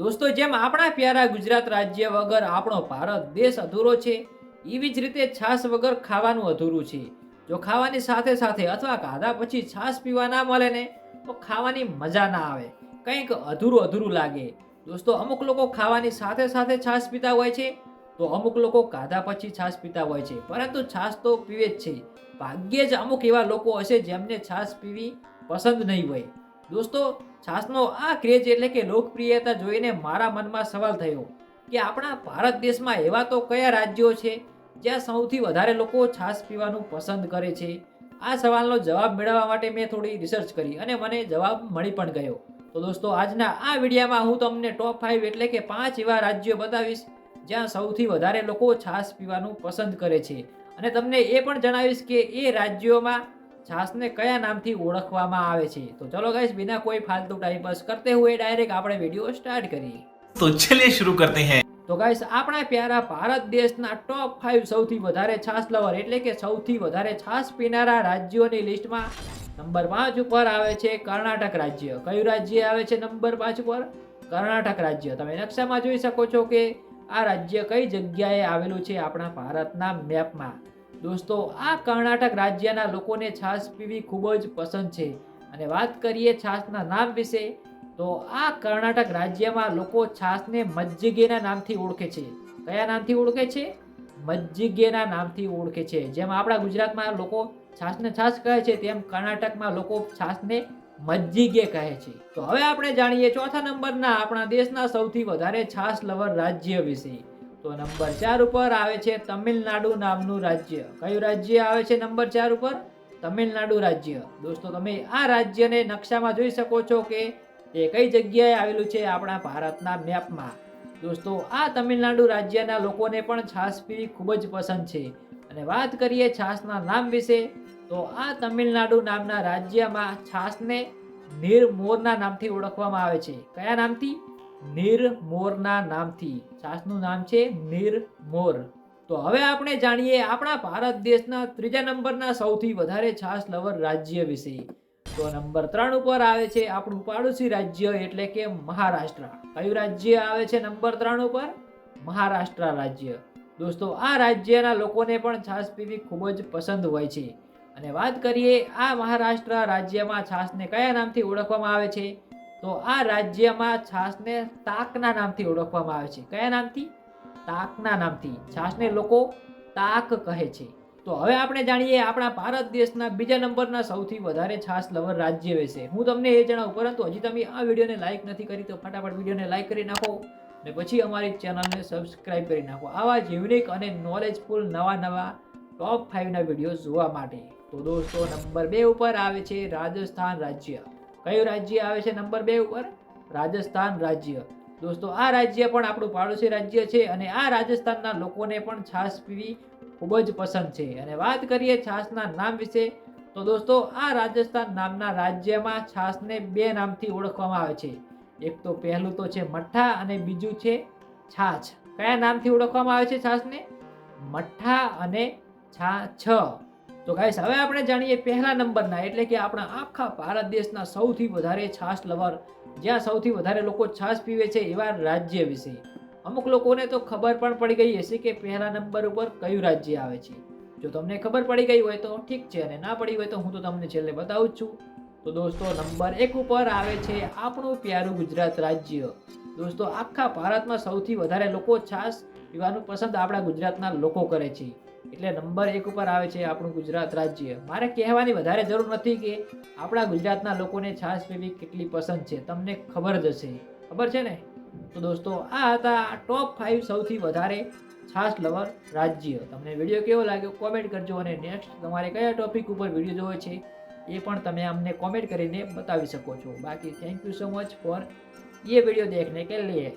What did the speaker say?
દોસ્તો, જેમ આપણા પ્યારા ગુજરાત રાજ્ય વગર આપણો ભારત દેશ અધૂરો છે એવી જ રીતે છાશ વગર ખાવાનું અધૂરું છે. જો ખાવાની સાથે સાથે અથવા ખાધા પછી છાશ પીવા ના મળે ને, તો ખાવાની મજા ના આવે. કંઈક અધૂરું અધૂરું લાગે. દોસ્તો, અમુક લોકો ખાવાની સાથે સાથે છાશ પીતા હોય છે, તો અમુક લોકો ખાધા પછી છાશ પીતા હોય છે. પરંતુ છાશ તો પીવે જ છે. ભાગ્યે જ અમુક એવા લોકો હશે જેમને છાશ પીવી પસંદ નહીં હોય. દોસ્તો, છાસનો આ ક્રેઝ એટલે કે લોકપ્રિયતા જોઈને મારા મનમાં સવાલ થયો કે આપણા ભારત દેશમાં એવા તો કયા રાજ્યો છે જ્યાં સૌથી વધારે લોકો છાશ પીવાનું પસંદ કરે છે? આ સવાલનો જવાબ મેળવવા માટે મેં થોડી રિસર્ચ કરી અને મને જવાબ મળી પણ ગયો. તો દોસ્તો, આજના આ વિડીયામાં હું તમને ટોપ ફાઇવ એટલે કે પાંચ એવા રાજ્યો બતાવીશ જ્યાં સૌથી વધારે લોકો છાશ પીવાનું પસંદ કરે છે. અને તમને એ પણ જણાવીશ કે એ રાજ્યોમાં છાસને કયા નામથી ઓળખવામાં આવે છે? તો ચલો ગાઈસ બિના કોઈ ફાલતુ ટાઈમ પાસ કરતે હુએ ડાયરેક્ટ આપણે વીડિયો સ્ટાર્ટ કરીએ. તો ચલિએ શરૂ કરતે હૈ. તો ગાઈસ આપણા પ્યારા ભારત દેશના ટોપ 5 સૌથી વધારે છાસ લવર એટલે કે સૌથી વધારે છાસ પીનારા રાજ્યોની લિસ્ટમાં નંબર પાંચ ઉપર આવે છે કર્ણાટક રાજ્ય. કયું રાજ્ય આવે છે નંબર પાંચ ઉપર? કર્ણાટક રાજ્ય. તમે નકશામાં જોઈ શકો છો કે આ રાજ્ય કઈ જગ્યાએ આવેલું છે આપણા ભારતના મેપમાં દોસ્તો, આ કર્ણાટક રાજ્યના લોકોને છાશ પીવી ખૂબ જ પસંદ છે. અને વાત કરીએ છાશના નામ વિશે, તો આ કર્ણાટક રાજ્યમાં લોકો છાશને મજ્જિગેના નામથી ઓળખે છે. કયા નામથી ઓળખે છે? મજ્જિગેના નામથી ઓળખે છે. જેમ આપણા ગુજરાતમાં લોકો છાશને છાશ કહે છે, તેમ કર્ણાટકમાં લોકો છાશને મજ્જિગે કહે છે. તો હવે આપણે જાણીએ ચોથા નંબરના આપણા દેશના સૌથી વધારે છાશ લવર રાજ્ય વિશે. તો નંબર ચાર ઉપર આવે છે તમિલનાડુ નામનું રાજ્ય. કયું રાજ્ય આવે છે નંબર ચાર ઉપર? તમિલનાડુ રાજ્ય. દોસ્તો, તમે આ રાજ્યને નકશામાં જોઈ શકો છો કે તે કઈ જગ્યાએ આવેલું છે આપણા ભારતના મેપમાં. દોસ્તો, આ તમિલનાડુ રાજ્યના લોકોને પણ છાશ પીવી ખૂબ જ પસંદ છે. અને વાત કરીએ છાશના નામ વિશે, તો આ તમિલનાડુ નામના રાજ્યમાં છાશને નીરમોરના નામથી ઓળખવામાં આવે છે. કયા નામથી? નીરમોરના નામથી. છાસનું નામ છે નિરમોર તો હવે આપણે જાણીએ આપણા ભારત દેશના ત્રીજા નંબરના સૌથી વધારે છાસ લવર રાજ્ય વિશે. તો નંબર ત્રણ ઉપર આવે છે આપણું પાડોશી રાજ્ય એટલે કે મહારાષ્ટ્ર. કયું રાજ્ય આવે છે નંબર ત્રણ ઉપર? મહારાષ્ટ્ર રાજ્ય. દોસ્તો, આ રાજ્યના લોકોને પણ છાશ પીવી ખૂબ જ પસંદ હોય છે. અને વાત કરીએ આ મહારાષ્ટ્ર રાજ્યમાં છાશને કયા નામથી ઓળખવામાં આવે છે? તો આ રાજ્યમાં છાશને તાકના નામથી ઓળખવામાં આવે છે. કયા નામથી? તાકના નામથી. છાશને લોકો તાક કહે છે. તો હવે આપણે જાણીએ આપણા ભારત દેશના બીજા નંબરના સૌથી વધારે છાશ લવર રાજ્ય વિશે. હું તમને એ જણાવું, પરંતુ હજી તમે આ વિડીયોને લાઈક નથી કરી તો ફટાફટ વિડીયોને લાઈક કરી નાખો ને પછી અમારી ચેનલને સબસ્ક્રાઇબ કરી નાખો. આવા જ યુનિક અને નોલેજફુલ નવા નવા ટોપ ફાઇવના વીડિયો જોવા માટે. તો દોસ્તો, નંબર બે ઉપર આવે છે રાજસ્થાન રાજ્ય. કયું રાજ્ય આવે છે નંબર બે ઉપર? રાજસ્થાન રાજ્ય. દોસ્તો, આ રાજ્ય પણ આપણું પાડોશી રાજ્ય છે અને આ રાજસ્થાનના લોકોને પણ છાશ પીવી ખૂબ જ પસંદ છે. અને વાત કરીએ છાશના નામ વિશે, તો દોસ્તો, આ રાજસ્થાન નામના રાજ્યમાં છાશને બે નામથી ઓળખવામાં આવે છે. એક તો પહેલું તો છે મઠ્ઠા અને બીજું છે છાછ. કયા નામથી ઓળખવામાં આવે છે છાશને મઠ્ઠા અને છાછ. તો ગાઈસ હવે આપણે જાણીએ પહેલા નંબરના, એટલે કે આપણા આખા ભારત દેશના સૌથી વધારે છાશ લવર, જ્યાં સૌથી વધારે લોકો છાશ પીવે છે એવા રાજ્ય વિશે. અમુક લોકોને તો ખબર પણ પડી ગઈ હશે કે પહેલા નંબર ઉપર કયું રાજ્ય આવે છે. જો તમને ખબર પડી ગઈ હોય તો ઠીક છે, અને ના પડી હોય તો હું તો તમને છેલ્લે બતાવું છું. તો દોસ્તો, નંબર એક ઉપર આવે છે આપણું પ્યારું ગુજરાત રાજ્ય. દોસ્તો, આખા ભારતમાં સૌથી વધારે લોકો છાશ પીવાનું પસંદ આપણા ગુજરાતના લોકો કરે છે. એટલે નંબર એક ઉપર આવે છે આપણું ગુજરાત રાજ્ય. મારે કહેવાની વધારે જરૂર નથી કે આપણા ગુજરાતના લોકોને છાશ પીવી કેટલી પસંદ છે. તમને ખબર જ હશે. ખબર છે ને? તો દોસ્તો, આ હતા ટોપ ફાઇવ સૌથી વધારે છાશ લવર રાજ્ય. તમને વીડિયો કેવો લાગ્યો કોમેન્ટ કરજો અને નેક્સ્ટ તમારે કયા ટોપિક ઉપર વીડિયો જોવો છે એ પણ તમે અમને કોમેન્ટ કરીને બતાવી શકો છો. બાકી thank you so much for a video દેખને કે લીએ